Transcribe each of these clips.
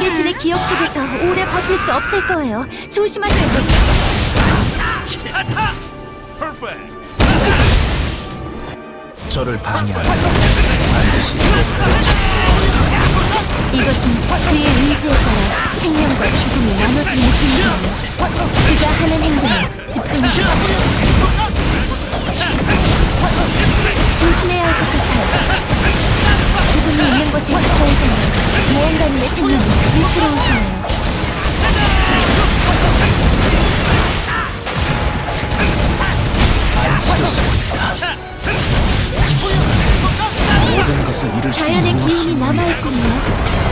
어르신의 기억 속에서 오래 버틸 수 없을 거예요. 조심하세요. 저를 방해하는 반드시 이것은 그의 의지에 따라 생명과 죽음이 나눠지는 기준이에요. 그가 하는 행동에 집중하세요. 조심해야 할 것 같아요. 죽음이 있는 곳에 가까이 가면 무언가님의 생명이. 모든 것을 잃을 수 자연의 기운이 남아있군요.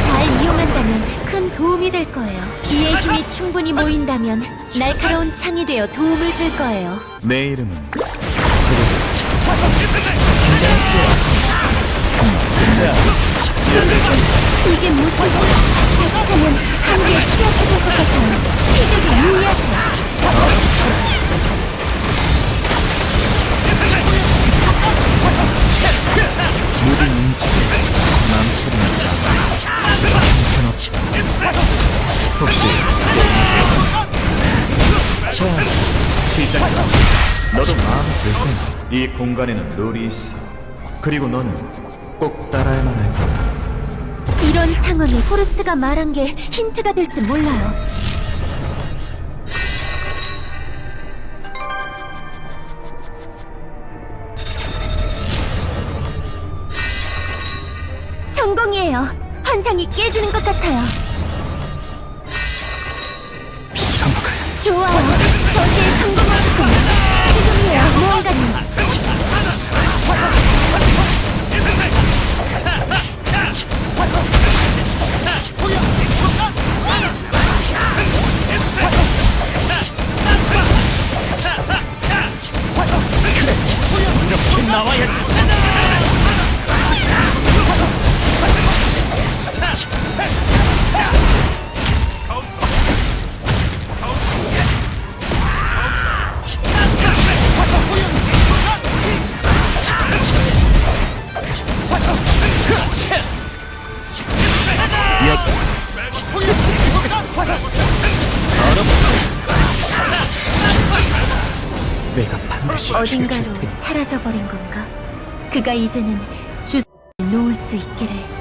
잘 이용한다면 큰 도움이 될 거예요. 이의 힘이 충분히 모인다면 날카로운 창이 되어 도움을 줄 거예요. 내 이름은 이게 무슨 자칫하면 한계에 취약해질 것 같아요. 피격이 유의하세요. 모든 움직임 망설임이다 형편없어 혹시 자 시작이다 너도 마음에 들 거야 이 공간에는 룰이 있어 그리고 너는 꼭 따라야만 할 거야 이런 상황에 호르스가 말한 게 힌트가 될지 몰라요. 성공이에요. 환상이 깨지는 것 같아요. 좋아요. 내가 반드시 어딘가로 사라져버린 건가? 그가 이제는 주사를 놓을 수 있기를.